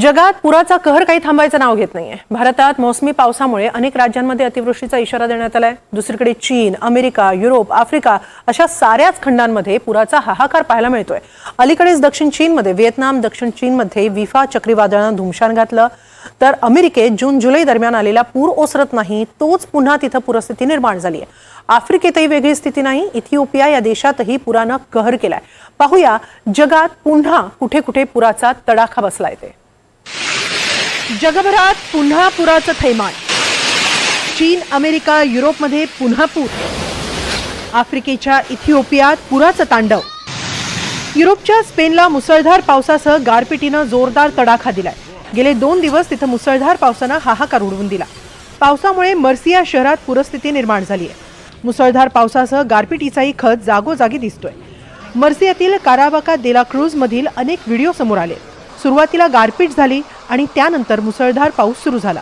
जगात पुराचा कहर काही थांबायचं नाव घेत नाहीये. भारतात मोसमी पावसामुळे अनेक राज्यांमध्ये अतिवृष्टीचा इशारा देण्यात आलाय. दुसरीकडे चीन अमेरिका युरोप आफ्रिका अशा साऱ्याच खंडांमध्ये पुराचा हाहाकार पाहायला मिळतोय. अलीकडेच दक्षिण चीनमध्ये व्हिएतनाम दक्षिण चीनमध्ये विफा चक्रीवादळानं धुमशान घातलं. तर अमेरिकेत जून जुलै दरम्यान आलेला पूर ओसरत नाही तोच पुन्हा तिथं पूरस्थिती निर्माण झाली आहे आफ्रिकेतही वेगळी स्थिती नाही इथिओपिया या देशातही पुरानं कहर केलाय. पाहूया जगात पुन्हा कुठे कुठे पुराचा तडाखा बसलाय ते. जगभरात पुन्हा पुराचं थैमान. चीन अमेरिका युरोपमध्ये पुन्हा पूर. आफ्रिकेच्या इथिओपियात पुराचं तांडव. युरोपच्या स्पेनला मुसळधार पावसासह गारपिटीनं जोरदार तडाखा दिलाय. गेले दोन दिवस तिथं मुसळधार पावसानं हाहाकार उडवून दिला. पावसामुळे मर्सिया शहरात पूरस्थिती निर्माण झाली आहे. मुसळधार पावसासह गारपिटीचाही खत जागोजागी दिसतोय. मर्सियातील काराबाका देला क्रूजमधील अनेक व्हिडिओ समोर आले. सुरुवातीला गारपीट झाली आणि त्यानंतर मुसळधार पाऊस सुरू झाला.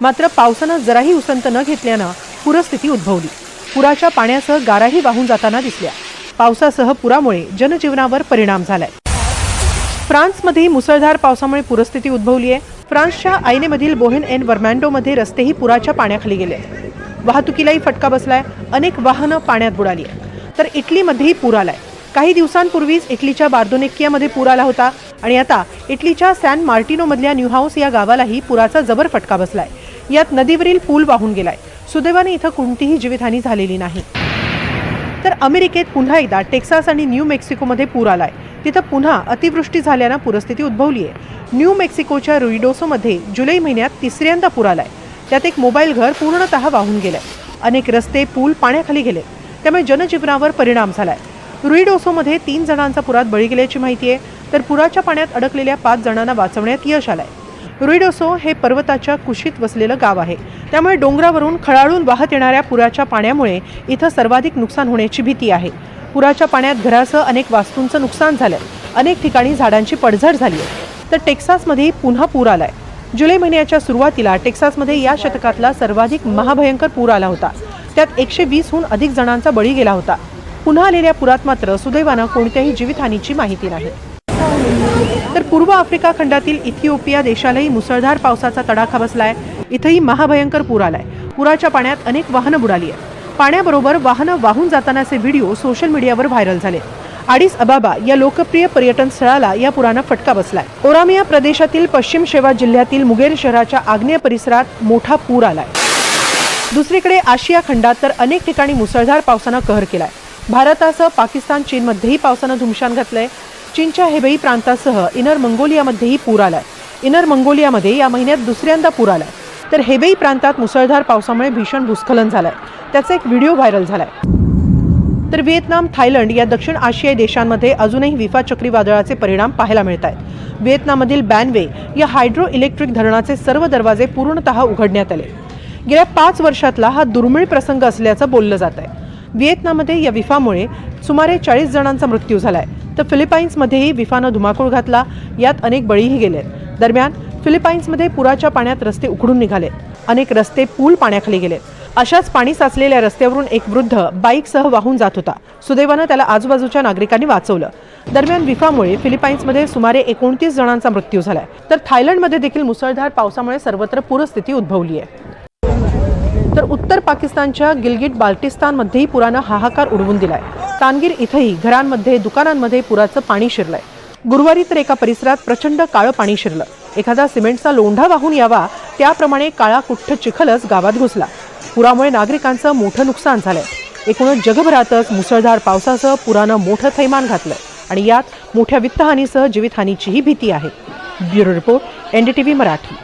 मात्र पावसानं जराही उसंत न घेतल्यानं पूरस्थिती उद्भवली. पुराच्या पाण्यासह गाराही वाहून जाताना दिसल्या. पावसासह पुरामुळे जनजीवनावर परिणाम झालाय. फ्रान्समध्ये मुसळधार पावसामुळे पूरस्थिती उद्भवली आहे फ्रान्सच्या आयनेमधील बोहेन एन वर्मँडोमध्ये रस्तेही पुराच्या पाण्याखाली गेले. वाहतुकीलाही फटका बसलाय. अनेक वाहनं पाण्यात बुडाली आहेत तर इटलीमध्येही पूर आलाय. काही दिवसांपूर्वीच इटलीच्या बार्दोनेक्कियामध्ये पूर आला होता. आणि आता इटलीच्या सॅन मार्टिनोमधल्या न्यू हाऊस या गावालाही पुराचा जबर फटका बसलाय. यात नदीवरील पूल वाहून गेलाय. सुदैवाने इथं कोणतीही जीवितहानी झालेली नाही. तर अमेरिकेत पुन्हा एकदा टेक्सास आणि न्यू मेक्सिकोमध्ये पूर आलाय. तिथं पुन्हा अतिवृष्टी झाल्यानं पूरस्थिती उद्भवली आहे न्यू मेक्सिकोच्या रुईडोसोमध्ये जुलै महिन्यात तिसऱ्यांदा पूर आलाय. त्यात एक मोबाईल घर पूर्णतः वाहून गेलंय. अनेक रस्ते पूल पाण्याखाली गेले. त्यामुळे जनजीवनावर परिणाम झालाय. रुईडोसोमध्ये तीन जणांचा पुरात बळी गेल्याची माहिती आहे. तर पुराच्या पाण्यात अडकलेल्या पाच जणांना वाचवण्यात यश आलंय. रुईडोसो हे पर्वताच्या कुशीत वसलेलं गाव आहे. त्यामुळे डोंगरावरून खळाळून वाहत येणाऱ्या पुराच्या पाण्यामुळे इथं सर्वाधिक नुकसान होण्याची भीती आहे. पुराच्या पाण्यात घरासह अनेक वास्तूंचं नुकसान झालंय. अनेक ठिकाणी झाडांची पडझड झाली आहे तर टेक्सासमध्ये पुन्हा पूर आलाय. जुलै महिन्याच्या सुरुवातीला टेक्सासमध्ये या शतकातला सर्वाधिक महाभयंकर पूर आला होता. त्यात एकशे वीसहून अधिक जणांचा बळी गेला होता. पुन्हा आलेल्या पुरात मात्र सुदैवानं कोणत्याही जीवितहानीची माहिती नाही. तर पूर्व आफ्रिका खंडातील इथिओपिया देशालाही मुसळधार पावसाचा तडाखा बसलाय. इथंही महाभयंकर पूर आलाय. पुराच्या पाण्यात अनेक वाहनं बुडाली आहेत. पाण्याबरोबर वाहनं वाहून जातानाचे व्हिडिओ सोशल मीडियावर व्हायरल झाले. आडिस अबाबा या लोकप्रिय पर्यटन स्थळाला या पुरानं फटका बसलाय. ओरामिया प्रदेशातील पश्चिम शेवा जिल्ह्यातील मुगेर शहराच्या आग्नेय परिसरात मोठा पूर आलाय. दुसरीकडे आशिया खंडात तर अनेक ठिकाणी मुसळधार पावसानं कहर केलाय. भारतासह पाकिस्तान चीनमध्येही पावसानं धुमशान घातलंय. चीनच्या हेबई प्रांतासह इनर मंगोलियामध्येही पूर आलाय. इनर मंगोलियामध्ये या महिन्यात दुसऱ्यांदा पूर आलाय. तर हेबई प्रांतात मुसळधार पावसामुळे भीषण भूस्खलन झालंय. त्याचा एक व्हिडिओ व्हायरल झालाय. तर व्हिएतनाम थायलंड या दक्षिण आशियाई देशांमध्ये अजूनही विफा चक्रीवादळाचे परिणाम पाहायला मिळत आहेत व्हिएतनाममधील बॅनवे या हायड्रो इलेक्ट्रिक धरणाचे सर्व दरवाजे पूर्णतः उघडण्यात आले. गेल्या पाच वर्षातला हा दुर्मिळ प्रसंग असल्याचं बोललं जात आहे व्हिएतनाममध्ये या विफामुळे सुमारे चाळीस जणांचा मृत्यू झाला आहे तर फिलिपाईन्समध्येही विफानं धुमाकूळ घातला. यात अनेक बळीही गेले दरम्यान फिलिपाईन्समध्ये पुराच्या पाण्यात रस्ते उखडून निघाले. अनेक रस्ते पूल पाण्याखाली गेले अशाच पाणी साचलेल्या रस्त्यावरून एक वृद्ध बाईकसह वाहून जात होता. सुदैवानं त्याला आजूबाजूच्या नागरिकांनी वाचवलं. दरम्यान विफामुळे फिलिपाईन्समध्ये सुमारे एकोणतीस जणांचा मृत्यू झालाय. तर थायलंडमध्ये देखील मुसळधार पावसामुळे सर्वत्र पूरस्थिती उद्भवली आहे तर उत्तर पाकिस्तानच्या गिलगिट बाल्टिस्तानमध्येही पुरानं हाहाकार उडवून दिलाय. तानगीर इथंही घरांमध्ये दुकानांमध्ये पुराचं पाणी शिरलंय. गुरुवारी तर एका परिसरात प्रचंड काळं पाणी शिरलं. एखादा सिमेंटचा लोंढा वाहून यावा त्याप्रमाणे काळा कुठ्ठ चिखलच गावात घुसला. पुरामुळे नागरिकांचं मोठं नुकसान झालंय. एकूणच जगभरातच मुसळधार पावसाचं पुरानं मोठं थैमान घातलं आणि यात मोठ्या वित्तहानीसह जीवितहानीचीही भीती आहे. Bureau report NDTV Marathi.